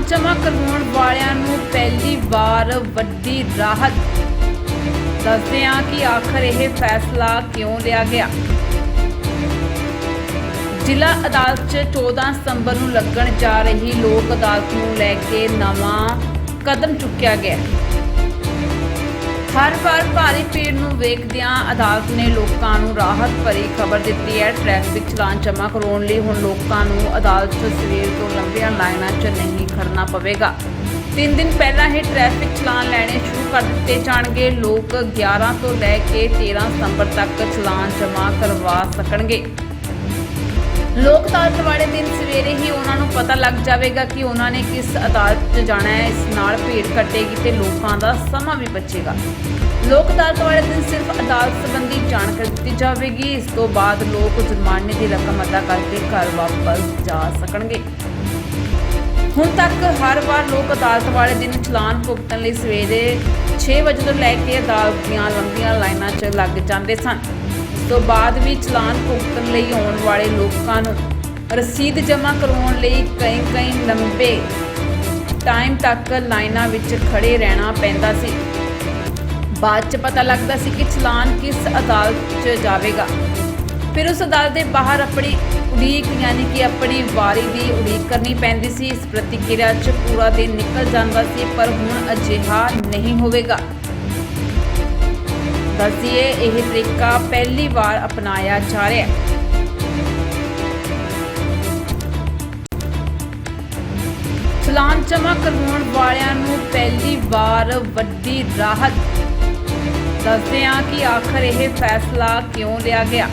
ਚਲਾਨ ਜਮ੍ਹਾਂ ਕਰਵਾਉਣ ਵਾਲਿਆਂ ਨੂੰ ਪਹਿਲੀ ਵਾਰ ਵੱਡੀ ਰਾਹਤ। ਦੱਸਦੇ ਹਾਂ ਕਿ ਆਖਰ ਇਹ ਫੈਸਲਾ ਕਿਉਂ ਲਿਆ ਗਿਆ। ਜ਼ਿਲ੍ਹਾ ਅਦਾਲਤ 'ਚ 14 ਸਤੰਬਰ ਨੂੰ ਲੱਗਣ ਜਾ ਰਹੀ ਲੋਕ ਅਦਾਲਤ ਨੂੰ ਲੈ ਕੇ ਨਵਾਂ ਕਦਮ ਚੁੱਕਿਆ ਗਿਆ। ਹਰ ਵਾਰ ਭਾਰੀ ਭੀੜ ਨੂੰ ਵੇਖਦਿਆਂ ਅਦਾਲਤ ਨੇ ਲੋਕਾਂ ਨੂੰ ਰਾਹਤ ਭਰੀ ਖਬਰ ਦਿੱਤੀ ਹੈ। ਟ੍ਰੈਫਿਕ ਚਲਾਨ ਜਮ੍ਹਾਂ ਕਰਵਾਉਣ ਲਈ ਹੁਣ ਲੋਕਾਂ ਨੂੰ ਅਦਾਲਤ ਸਵੇਰ ਤੋਂ ਲੰਬੀਆਂ ਲਾਈਨਾਂ 'ਚ ਨਹੀਂ ਖੜਨਾ ਪਵੇਗਾ। ਤਿੰਨ ਦਿਨ ਪਹਿਲਾਂ ਹੀ ਟ੍ਰੈਫਿਕ ਚਲਾਨ ਲੈਣੇ ਸ਼ੁਰੂ ਕਰ ਦਿੱਤੇ ਜਾਣਗੇ। ਲੋਕ 11 ਤੋਂ ਲੈ ਕੇ 13 ਸਤੰਬਰ ਤੱਕ ਚਲਾਨ ਜਮ੍ਹਾਂ ਕਰਵਾ ਸਕਣਗੇ। ਲੋਕ ਅਦਾਲਤ ਵਾਲੇ ਦਿਨ ਸਵੇਰੇ ਹੀ ਉਹਨਾਂ ਨੂੰ ਪਤਾ ਲੱਗ ਜਾਵੇਗਾ ਕਿ ਉਹਨਾਂ ਨੇ ਕਿਸ ਅਦਾਲਤ 'ਚ ਜਾਣਾ ਹੈ। ਇਸ ਨਾਲ ਭੀੜ ਘਟੇਗੀ ਤੇ ਲੋਕਾਂ ਦਾ ਸਮਾਂ ਵੀ ਬਚੇਗਾ। ਲੋਕ ਅਦਾਲਤ ਵਾਲੇ ਦਿਨ ਸਿਰਫ ਅਦਾਲਤ ਸੰਬੰਧੀ ਜਾਣਕਾਰੀ ਦਿੱਤੀ ਜਾਵੇਗੀ। ਇਸ ਤੋਂ ਬਾਅਦ ਲੋਕ ਜੁਰਮਾਨੇ ਦੀ ਰਕਮ ਅਦਾ ਕਰਕੇ ਘਰ ਵਾਪਸ ਜਾ ਸਕਣਗੇ। ਹੁਣ ਤੱਕ ਹਰ ਵਾਰ ਲੋਕ ਅਦਾਲਤ ਵਾਲੇ ਦਿਨ ਚਲਾਨ ਭੁਗਤਣ ਲਈ ਸਵੇਰੇ 6 ਵਜੇ ਤੋਂ ਲੈ ਕੇ ਅਦਾਲਤ ਦੀਆਂ ਲੰਬੀਆਂ ਲਾਈਨਾਂ 'ਚ ਲੱਗ ਜਾਂਦੇ ਸਨ। ਤੋਂ ਬਾਅਦ ਵੀ ਚਲਾਨ ਭੁਗਤਣ ਲਈ ਆਉਣ ਵਾਲੇ ਲੋਕਾਂ ਨੂੰ ਰਸੀਦ ਜਮ੍ਹਾਂ ਕਰਵਾਉਣ ਲਈ ਕਈ ਕਈ ਲੰਬੇ ਟਾਈਮ ਤੱਕ ਲਾਈਨਾਂ ਵਿੱਚ ਖੜੇ ਰਹਿਣਾ ਪੈਂਦਾ ਸੀ। ਬਾਅਦ 'ਚ ਪਤਾ ਲੱਗਦਾ ਸੀ ਕਿ ਚਲਾਨ ਕਿਸ ਅਦਾਲਤ 'ਚ ਜਾਵੇਗਾ। ਫਿਰ ਉਸ ਅਦਾਲਤ ਦੇ ਬਾਹਰ ਆਪਣੀ ਉਡੀਕ ਯਾਨੀ ਕਿ ਆਪਣੀ ਵਾਰੀ ਦੀ ਉਡੀਕ ਕਰਨੀ ਪੈਂਦੀ ਸੀ। ਇਸ ਪ੍ਰਤੀਕਿਰਿਆ 'ਚ ਪੂਰਾ ਦਿਨ ਨਿਕਲ ਜਾਂਦਾ ਸੀ, ਪਰ ਹੁਣ ਅਜਿਹਾ ਨਹੀਂ ਹੋਵੇਗਾ। ਦੱਸੀਏ ਇਹ ਤਰੀਕਾ ਪਹਿਲੀ ਵਾਰ ਅਪਣਾਇਆ ਜਾ ਰਿਹਾ ਹੈ। ਚਲਾਨ ਜਮ੍ਹਾਂ ਕਰਵਾਉਣ ਵਾਲਿਆਂ ਨੂੰ ਪਹਿਲੀ ਵਾਰ ਵੱਡੀ ਰਾਹਤ। ਦੱਸਦੇ ਹਾਂ ਕਿ ਆਖਰ ਇਹ ਫੈਸਲਾ ਕਿਉਂ ਲਿਆ ਗਿਆ।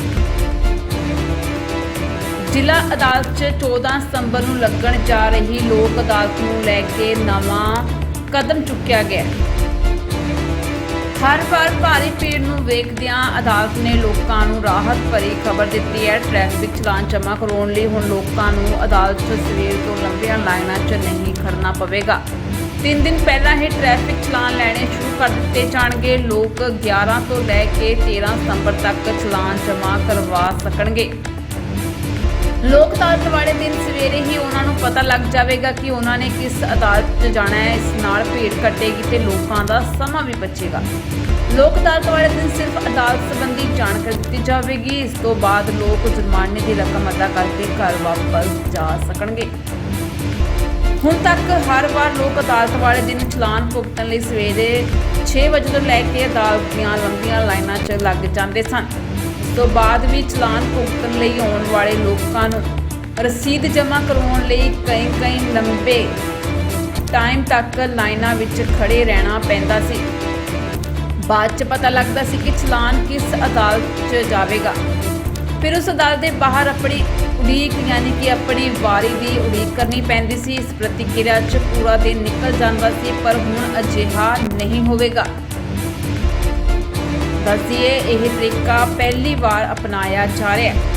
ਜ਼ਿਲ੍ਹਾ ਅਦਾਲਤ 'ਚ 14 ਸਤੰਬਰ ਨੂੰ ਲੱਗਣ ਜਾ ਰਹੀ ਲੋਕ ਅਦਾਲਤ ਨੂੰ ਲੈ ਕੇ ਨਵਾਂ ਕਦਮ ਚੁੱਕਿਆ ਗਿਆ। ਹਰ ਵਾਰ ਭਾਰੀ ਭੀੜ ਨੂੰ ਵੇਖਦਿਆਂ ਅਦਾਲਤ ਨੇ ਲੋਕਾਂ ਨੂੰ ਰਾਹਤ ਭਰੀ ਖਬਰ ਦਿੱਤੀ ਹੈ। ਟ੍ਰੈਫਿਕ ਚਲਾਨ ਜਮ੍ਹਾਂ ਕਰਵਾਉਣ ਲਈ ਹੁਣ ਲੋਕਾਂ ਨੂੰ ਅਦਾਲਤ 'ਚ ਸਵੇਰ ਤੋਂ ਲੰਬੀਆਂ ਲਾਈਨਾਂ 'ਚ ਨਹੀਂ ਖੜਨਾ ਪਵੇਗਾ। ਤਿੰਨ ਦਿਨ ਪਹਿਲਾਂ ਹੀ ਟ੍ਰੈਫਿਕ ਚਲਾਨ ਲੈਣੇ ਸ਼ੁਰੂ ਕਰ ਦਿੱਤੇ ਜਾਣਗੇ। ਲੋਕ 11 ਤੋਂ ਲੈ ਕੇ 13 ਸਤੰਬਰ ਤੱਕ ਚਲਾਨ ਜਮ੍ਹਾਂ ਕਰਵਾ ਸਕਣਗੇ। ਲੋਕ ਅਦਾਲਤ ਵਾਲੇ ਦਿਨ ਸਵੇਰੇ ਹੀ ਉਹਨਾਂ ਨੂੰ ਪਤਾ ਲੱਗ ਜਾਵੇਗਾ ਕਿ ਉਹਨਾਂ ਨੇ ਕਿਸ ਅਦਾਲਤ 'ਚ ਜਾਣਾ ਹੈ, ਇਸ ਨਾਲ ਭੀੜ ਘਟੇਗੀ ਤੇ ਲੋਕਾਂ ਦਾ ਸਮਾਂ ਵੀ ਬਚੇਗਾ। ਲੋਕ ਅਦਾਲਤ ਵਾਲੇ ਦਿਨ ਸਿਰਫ ਅਦਾਲਤ ਸੰਬੰਧੀ ਜਾਣਕਾਰੀ ਦਿੱਤੀ ਜਾਵੇਗੀ। ਇਸ ਤੋਂ ਬਾਅਦ ਲੋਕ ਜੁਰਮਾਨੇ ਦੀ ਰਕਮ ਅਦਾ ਕਰਕੇ ਘਰ ਵਾਪਸ ਜਾ ਸਕਣਗੇ। ਹੁਣ ਤੱਕ ਹਰ ਵਾਰ ਲੋਕ ਅਦਾਲਤ ਵਾਲੇ ਦਿਨ ਚਲਾਨ ਭੁਗਤਣ ਲਈ ਸਵੇਰੇ 6 ਵਜੇ ਤੋਂ ਲੈ ਕੇ ਅਦਾਲਤ ਦੀਆਂ ਲੰਬੀਆਂ ਲਾਈਨਾਂ 'ਚ ਲੱਗ ਜਾਂਦੇ ਸਨ। ਤੋਂ ਬਾਅਦ ਵੀ ਚਲਾਨ ਭੁਗਤਣ ਲਈ ਆਉਣ ਵਾਲੇ ਲੋਕਾਂ ਨੂੰ ਰਸੀਦ ਜਮ੍ਹਾਂ ਕਰਵਾਉਣ ਲਈ ਕਈ ਕਈ ਲੰਬੇ ਟਾਈਮ ਤੱਕ ਲਾਈਨਾਂ ਵਿੱਚ ਖੜੇ ਰਹਿਣਾ ਪੈਂਦਾ ਸੀ। ਬਾਅਦ 'ਚ ਪਤਾ ਲੱਗਦਾ ਸੀ ਕਿ ਚਲਾਨ ਕਿਸ ਅਦਾਲਤ 'ਚ ਜਾਵੇਗਾ। ਫਿਰ ਉਸ ਅਦਾਲਤ ਦੇ ਬਾਹਰ ਆਪਣੀ ਉਡੀਕ ਯਾਨੀ ਕਿ ਆਪਣੀ ਵਾਰੀ ਦੀ ਉਡੀਕ ਕਰਨੀ ਪੈਂਦੀ ਸੀ। ਇਸ ਪ੍ਰਤੀਕਿਰਿਆ 'ਚ ਪੂਰਾ ਦਿਨ ਨਿਕਲ ਜਾਂਦਾ ਸੀ, ਪਰ ਹੁਣ ਅਜਿਹਾ ਨਹੀਂ ਹੋਵੇਗਾ। ਦੱਸੀਏ ਇਹ ਤਰੀਕਾ ਪਹਿਲੀ ਵਾਰ ਅਪਣਾਇਆ ਜਾ ਰਿਹਾ। ਹੈ